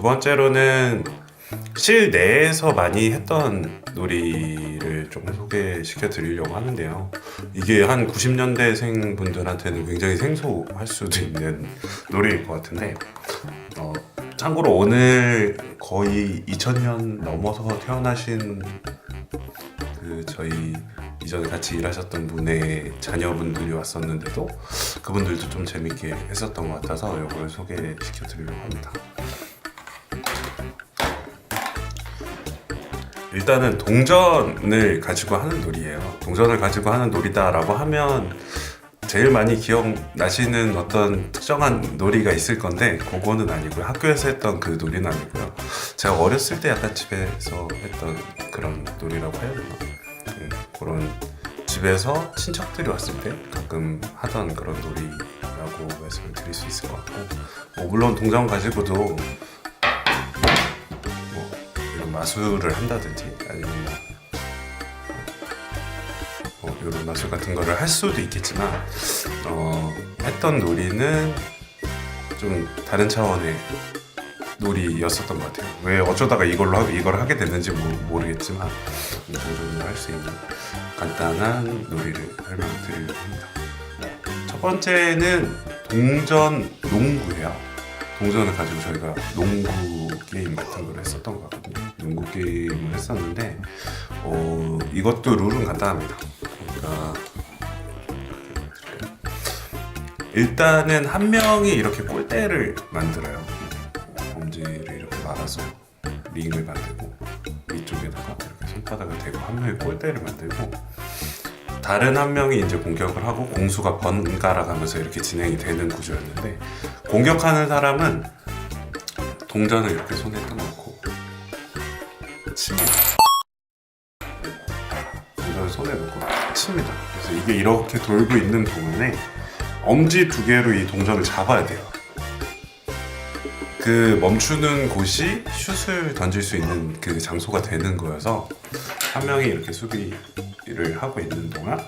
두 번째로는 실내에서 많이 했던 놀이를 좀 소개시켜 드리려고 하는데요. 이게 한 90년대생 분들한테는 굉장히 생소할 수도 있는 놀이일 것 같은데, 어, 참고로 오늘 거의 2000년 넘어서 태어나신 그 저희 이전에 같이 일하셨던 분의 자녀분들이 왔었는데도 그분들도 좀 재밌게 했었던 것 같아서 이걸 소개시켜 드리려고 합니다. 일단은 동전을 가지고 하는 놀이예요. 동전을 가지고 하는 놀이다라고 하면 제일 많이 기억나시는 어떤 특정한 놀이가 있을 건데 그거는 아니고요. 학교에서 했던 그 놀이는 아니고요. 제가 어렸을 때 약간 집에서 했던 그런 놀이라고 해야 되나? 음, 그런 집에서 친척들이 왔을 때 가끔 하던 그런 놀이라고 말씀을 드릴 수 있을 것 같고 뭐 물론 동전 가지고도 마술을 한다든지 아니면 뭐 이런 마술 같은 거를 할 수도 있겠지만 어, 했던 놀이는 좀 다른 차원의 놀이였었던 것 같아요. 왜 어쩌다가 이걸로 하, 이걸 하게 됐는지 모, 모르겠지만 동전으로 할수 있는 간단한 놀이를 설명드리려고 합니다. 첫 번째는 동전 농구예요. 동전을 가지고 저희가 농구 게임 같은 걸 했었던 것 같거든요. 농구 게임을 했었는데 어, 이것도 룰은 간단합니다. 그러니까 일단은 한 명이 이렇게 골대를 만들어요. 엄지를 이렇게 말아서 링을 만들고 위쪽에다가 이렇게 손바닥을 대고 한 명이 골대를 만들고 다른 한 명이 이제 공격을 하고 공수가 번갈아 가면서 이렇게 진행이 되는 구조였는데 공격하는 사람은 동전을 이렇게 손에 딱 놓고 칩니다. 동전을 손에 놓고 칩니다. 그래서 이게 이렇게 돌고 있는 동안에 엄지 두 개로 이 동전을 잡아야 돼요. 그 멈추는 곳이 슛을 던질 수 있는 그 장소가 되는 거여서 한 명이 이렇게 수비를 하고 있는 동안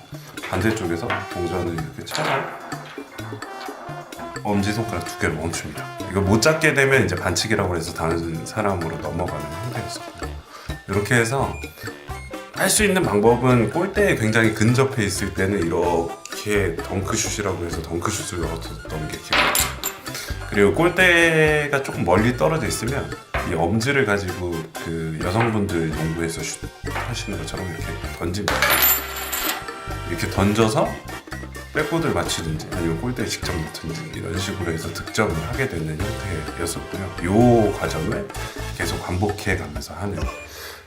반대쪽에서 동전을 이렇게 쳐서 엄지 손가락 두 개를 멈춥니다. 이거 못 잡게 되면 이제 반칙이라고 해서 다른 사람으로 넘어가는 형태였었고 이렇게 해서 할 수 있는 방법은 골대에 굉장히 근접해 있을 때는 이렇게 덩크슛이라고 해서 덩크슛을 넣었던 게 기억나요. 그리고 골대가 조금 멀리 떨어져 있으면 이 엄지를 가지고 그 여성분들 농구에서 슛 하시는 것처럼 이렇게 던집니다. 이렇게 던져서 백보드를 맞추든지 아니면 골대에 직접 넣든지 이런 식으로 해서 득점을 하게 되는 형태였었고요. 이 과정을 계속 반복해 가면서 하는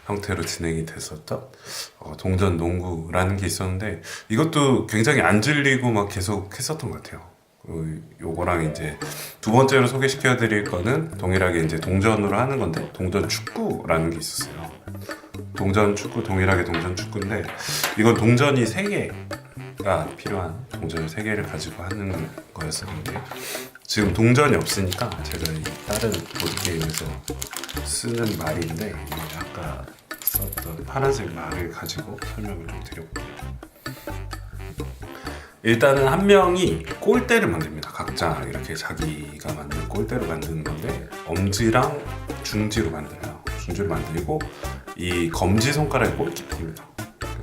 형태로 진행이 됐었던 어, 동전 농구라는 게 있었는데 이것도 굉장히 안 질리고 막 계속 했었던 것 같아요. 어, 요거랑 이제 두 번째로 소개시켜 드릴 거는 동일하게 이제 동전으로 하는 건데 동전 축구라는 게 있었어요. 동전 축구 동일하게 동전 축구인데 이건 동전이 세 개 가 필요한 동전 세 개를 가지고 하는 거였었는데 지금 동전이 없으니까 제가 이 다른 보드 게임에서 쓰는 말인데 이 아까 썼던 파란색 말을 가지고 설명을 좀 드려볼게요. 일단은 한 명이 골대를 만듭니다. 각자 이렇게 자기가 만든 골대를 만드는 건데 엄지랑 중지로 만들어요. 중지를 만들고 이 검지 손가락이 골키퍼입니다.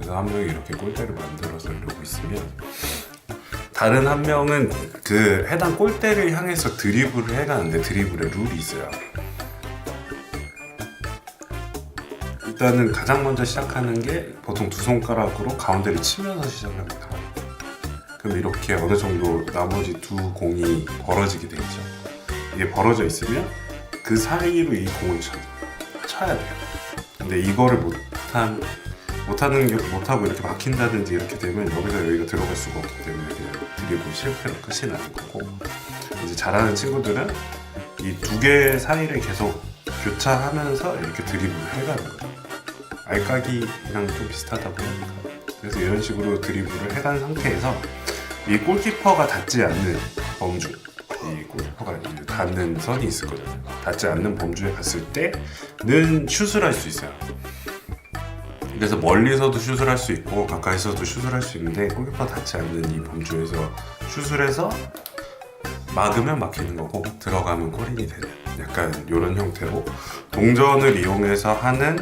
그래서 한 명이 이렇게 골대를 만들어서 이러고 있으면 다른 한 명은 그 해당 골대를 향해서 드리블을 해가는데 드리블에 룰이 있어요. 일단은 가장 먼저 시작하는 게 보통 두 손가락으로 가운데를 치면서 시작합니다. 그럼 이렇게 어느 정도 나머지 두 공이 벌어지게 되죠. 이게 벌어져 있으면 그 사이로 이 공을 쳐, 쳐야 돼요. 근데 이거를 못한 못하는 게 못하고 이렇게 막힌다든지 이렇게 되면 여기서 여기가 들어갈 수가 없기 때문에 그냥 드리블 실패로 끝이 나는 거고 이제 잘하는 친구들은 이 두개 사이를 계속 교차하면서 이렇게 드리블을 해가는 거예요. 알까기랑 좀 비슷하다고 합니다. 그래서 이런 식으로 드리블을 해간 상태에서 이 골키퍼가 닿지 않는 범주, 이 골키퍼가 닿는 선이 있을 거든요. 닿지 않는 범주에 갔을 때는 슛을 할 수 있어요. 그래서 멀리서도 슛을 할 수 있고 가까이서도 슛을 할 수 있는데 골키퍼 닿지 않는 이 범주에서 슛을 해서 막으면 막히는 거고 들어가면 골인이 되는 약간 이런 형태로 동전을 이용해서 하는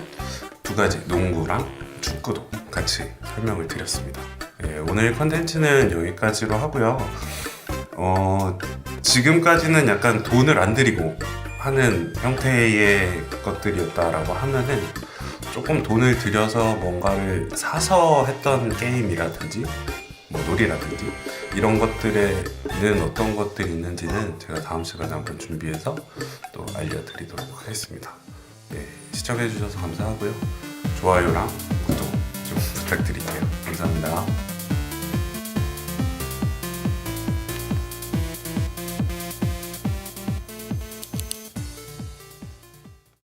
두 가지 농구랑 축구도 같이 설명을 드렸습니다. 예, 오늘 컨텐츠는 여기까지로 하고요. 어, 지금까지는 약간 돈을 안 들이고 하는 형태의 것들이었다라고 하면은 조금 돈을 들여서 뭔가를 사서 했던 게임이라든지 뭐 놀이라든지 이런 것들에는 어떤 것들이 있는지는 제가 다음 시간에 한번 준비해서 또 알려드리도록 하겠습니다. 예, 시청해주셔서 감사하고요. 좋아요랑 구독 좀 부탁드릴게요.